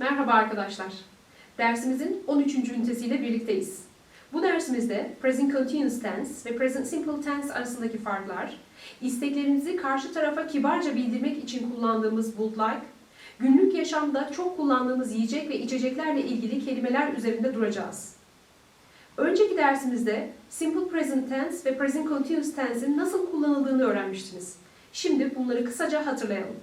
Merhaba arkadaşlar. Dersimizin 13. ünitesiyle birlikteyiz. Bu dersimizde present continuous tense ve present simple tense arasındaki farklar, isteklerinizi karşı tarafa kibarca bildirmek için kullandığımız would like, günlük yaşamda çok kullandığımız yiyecek ve içeceklerle ilgili kelimeler üzerinde duracağız. Önceki dersimizde simple present tense ve present continuous tense'in nasıl kullanıldığını öğrenmiştiniz. Şimdi bunları kısaca hatırlayalım.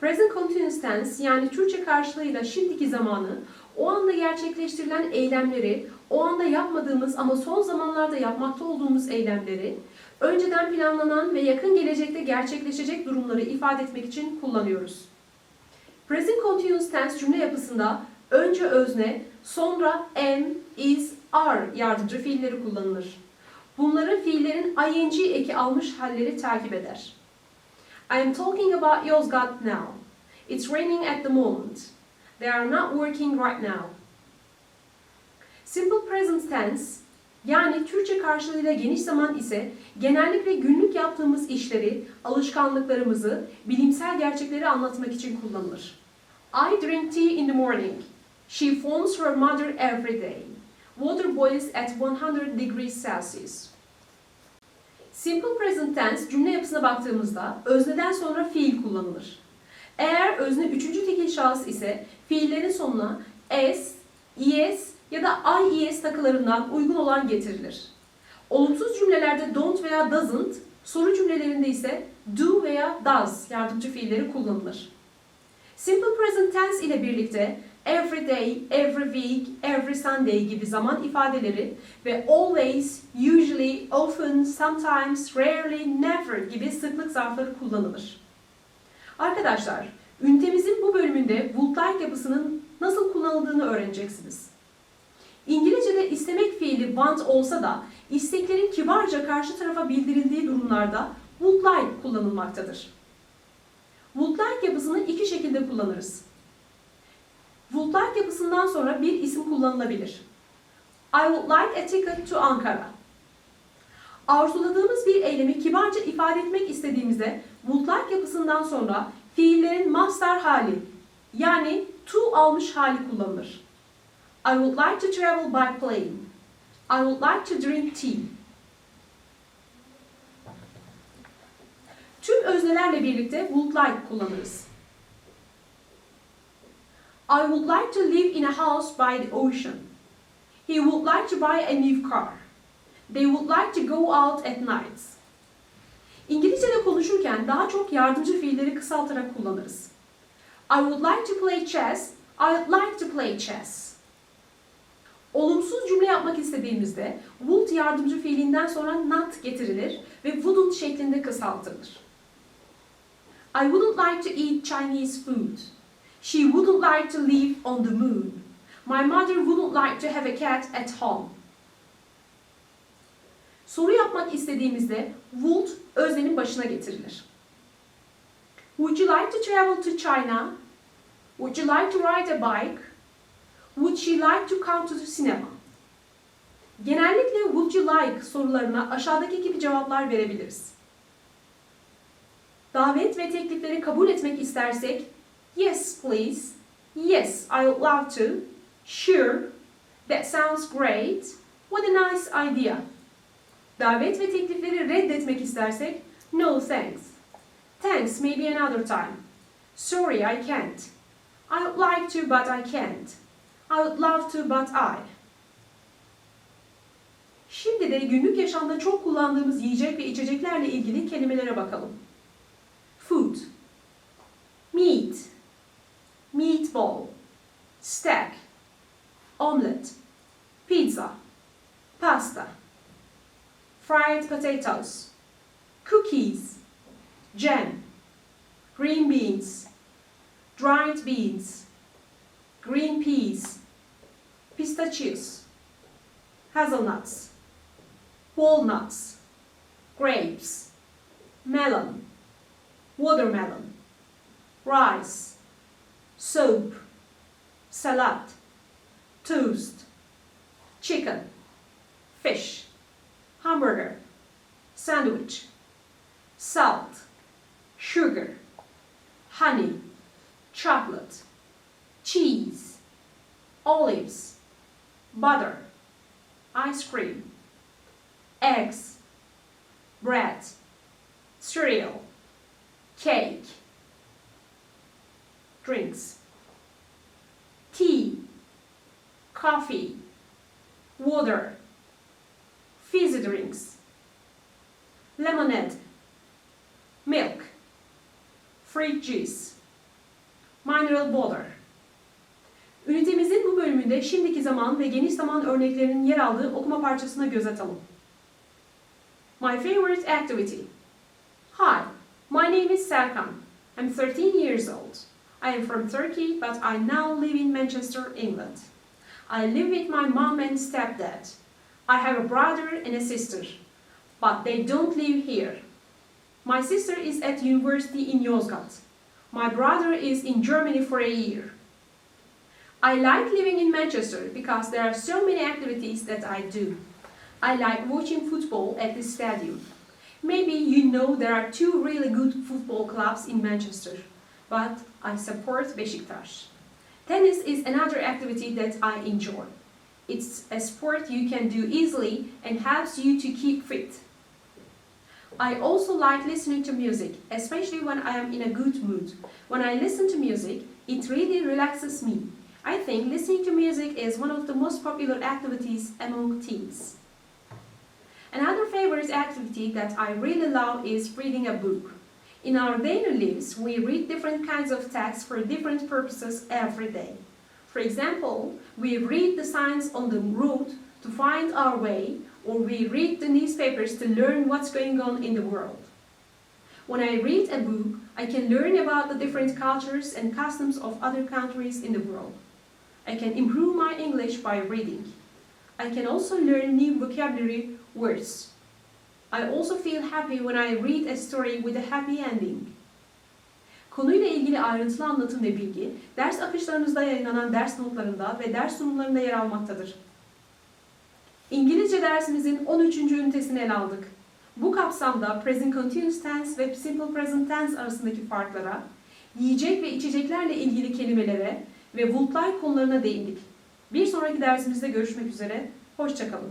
Present continuous tense yani Türkçe karşılığıyla şimdiki zamanı o anda gerçekleştirilen eylemleri, o anda yapmadığımız ama son zamanlarda yapmakta olduğumuz eylemleri, önceden planlanan ve yakın gelecekte gerçekleşecek durumları ifade etmek için kullanıyoruz. Present continuous tense cümle yapısında önce özne, sonra am, is, are yardımcı fiilleri kullanılır. Bunların fiillerin ing eki almış halleri takip eder. I am talking about Yozgat now. It's raining at the moment. They are not working right now. Simple present tense yani Türkçe karşılığıyla geniş zaman ise genellikle günlük yaptığımız işleri, alışkanlıklarımızı, bilimsel gerçekleri anlatmak için kullanılır. I drink tea in the morning. She phones her mother every day. Water boils at 100 degrees Celsius. Simple present tense cümle yapısına baktığımızda özneden sonra fiil kullanılır. Eğer özne üçüncü tekil şahıs ise fiillerin sonuna s, es ya da ies takılarından uygun olan getirilir. Olumsuz cümlelerde don't veya doesn't, soru cümlelerinde ise do veya does yardımcı fiilleri kullanılır. Simple present tense ile birlikte every day, every week, every Sunday gibi zaman ifadeleri ve always, usually, often, sometimes, rarely, never gibi sıklık zarfları kullanılır. Arkadaşlar, ünitemizin bu bölümünde would like yapısının nasıl kullanıldığını öğreneceksiniz. İngilizce'de istemek fiili want olsa da isteklerin kibarca karşı tarafa bildirildiği durumlarda would like kullanılmaktadır. Would like yapısını iki şekilde kullanırız. Would yapısından sonra bir isim kullanılabilir. I would like a ticket to Ankara. Arzuladığımız bir eylemi kibarca ifade etmek istediğimizde would yapısından sonra fiillerin master hali yani to almış hali kullanılır. I would like to travel by plane. I would like to drink tea. Tüm öznelerle birlikte would like kullanırız. I would like to live in a house by the ocean. He would like to buy a new car. They would like to go out at night. İngilizce'de konuşurken daha çok yardımcı fiilleri kısaltarak kullanırız. I would like to play chess. I would like to play chess. Olumsuz cümle yapmak istediğimizde would yardımcı fiilinden sonra not getirilir ve wouldn't şeklinde kısaltılır. I wouldn't like to eat Chinese food. She wouldn't like to live on the moon. My mother wouldn't like to have a cat at home. Soru yapmak istediğimizde would öznenin başına getirilir. Would you like to travel to China? Would you like to ride a bike? Would she like to come to the cinema? Genellikle would you like sorularına aşağıdaki gibi cevaplar verebiliriz. Davet ve teklifleri kabul etmek istersek Yes, please. Yes, I love to. Sure. That sounds great. What a nice idea. Davet ve teklifleri reddetmek istersek No, thanks. Thanks, maybe another time. Sorry, I can't. I like to, but I can't. I love to, but I. Şimdi de günlük yaşamda çok kullandığımız yiyecek ve içeceklerle ilgili kelimelere bakalım. Food, meat, pasta, fried potatoes, cookies, jam, green beans, dried beans, green peas, pistachios, hazelnuts, walnuts, grapes, melon, watermelon, rice, soap, salad, toast, chicken, fish, hamburger, sandwich, salt, sugar, honey, chocolate, cheese, olives, butter, ice cream, eggs, bread, cereal, cake, drinks, tea, coffee, water, fizzy lemonade, milk, fruit juice, mineral water. Ünitemizin bu bölümünde şimdiki zaman ve geniş zaman örneklerinin yer aldığı okuma parçasına göz atalım. My favorite activity. Hi, my name is Serkan. I'm 13 years old. I am from Turkey, but I now live in Manchester, England. I live with my mom and stepdad. I have a brother and a sister, but they don't live here. My sister is at university in Yozgat. My brother is in Germany for a year. I like living in Manchester because there are so many activities that I do. I like watching football at the stadium. Maybe you know there are two really good football clubs in Manchester, but I support Beşiktaş. Tennis is another activity that I enjoy. It's a sport you can do easily and helps you to keep fit. I also like listening to music, especially when I am in a good mood. When I listen to music, it really relaxes me. I think listening to music is one of the most popular activities among teens. Another favorite activity that I really love is reading a book. In our daily lives, we read different kinds of texts for different purposes every day. For example, we read the signs on the road to find our way, or we read the newspapers to learn what's going on in the world. When I read a book, I can learn about the different cultures and customs of other countries in the world. I can improve my English by reading. I can also learn new vocabulary words. I also feel happy when I read a story with a happy ending. Konuyla ilgili ayrıntılı anlatım ve bilgi, ders akışlarınızda yayınlanan ders notlarında ve ders sunumlarında yer almaktadır. İngilizce dersimizin 13. ünitesini ele aldık. Bu kapsamda present continuous tense ve simple present tense arasındaki farklara, yiyecek ve içeceklerle ilgili kelimelere ve would like konularına değindik. Bir sonraki dersimizde görüşmek üzere, hoşçakalın.